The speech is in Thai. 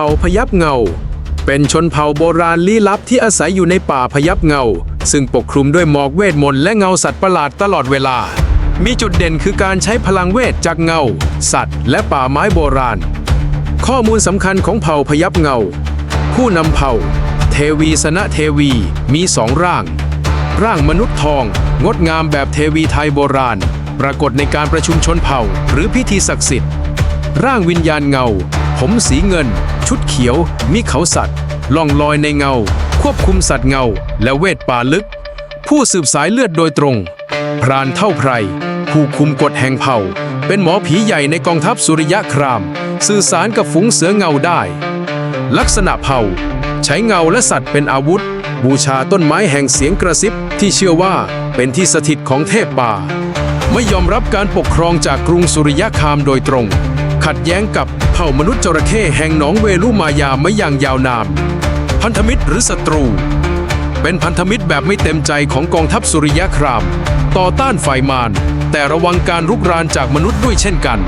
ผ่าพยับเงา เป็นชนเผ่าโบราณลี้ลับที่อาศัยอยู่ในป่าพยับเงา ซึ่งปกคลุมด้วยหมอกเวทมนต์และเงาสัตว์ประหลาดตลอดเวลา มีจุดเด่นคือการใช้พลังเวทจากเงา สัตว์ และป่าไม้โบราณ ข้อมูลสำคัญของเผ่าพยับเงา ผู้นำเผ่า เทวีสนะเทวีมีสองร่าง ร่างมนุษย์ทอง งดงามแบบเทวีไทยโบราณ ปรากฏในการประชุมชนเผ่า หรือพิธีศักดิ์สิทธิ์ ร่างวิญญาณเงา ผมสีเงิน ชุดเขียว มีเขาสัตว์ ล่องลอยในเงา ควบคุมสัตว์เงา และเวทป่าลึก ผู้สืบสายเลือดโดยตรง พรานเท่าไพร ผู้คุมกฎแห่งเผ่า เป็นหมอผีใหญ่ในกองทัพสุริยะคราม สื่อสารกับฝูงเสือเงาได้ ลักษณะเผ่า ใช้เงาและสัตว์เป็นอาวุธ บูชาต้นไม้แห่งเสียงกระซิบที่เชื่อว่าเป็นที่สถิตของเทพป่า ไม่ยอมรับการปกครองจากกรุงสุริยะคามโดยตรง ขัดแย้งกับเผ่ามนุษย์จระเข้แห่งหนองเวลุมายามาอย่างยาวนาน พันธมิตรหรือศัตรู เป็นพันธมิตรแบบไม่เต็มใจของกองทัพสุริยคราม ต่อต้านฝ่ายมารแต่ระวังการรุกรานจากมนุษย์ด้วยเช่นกัน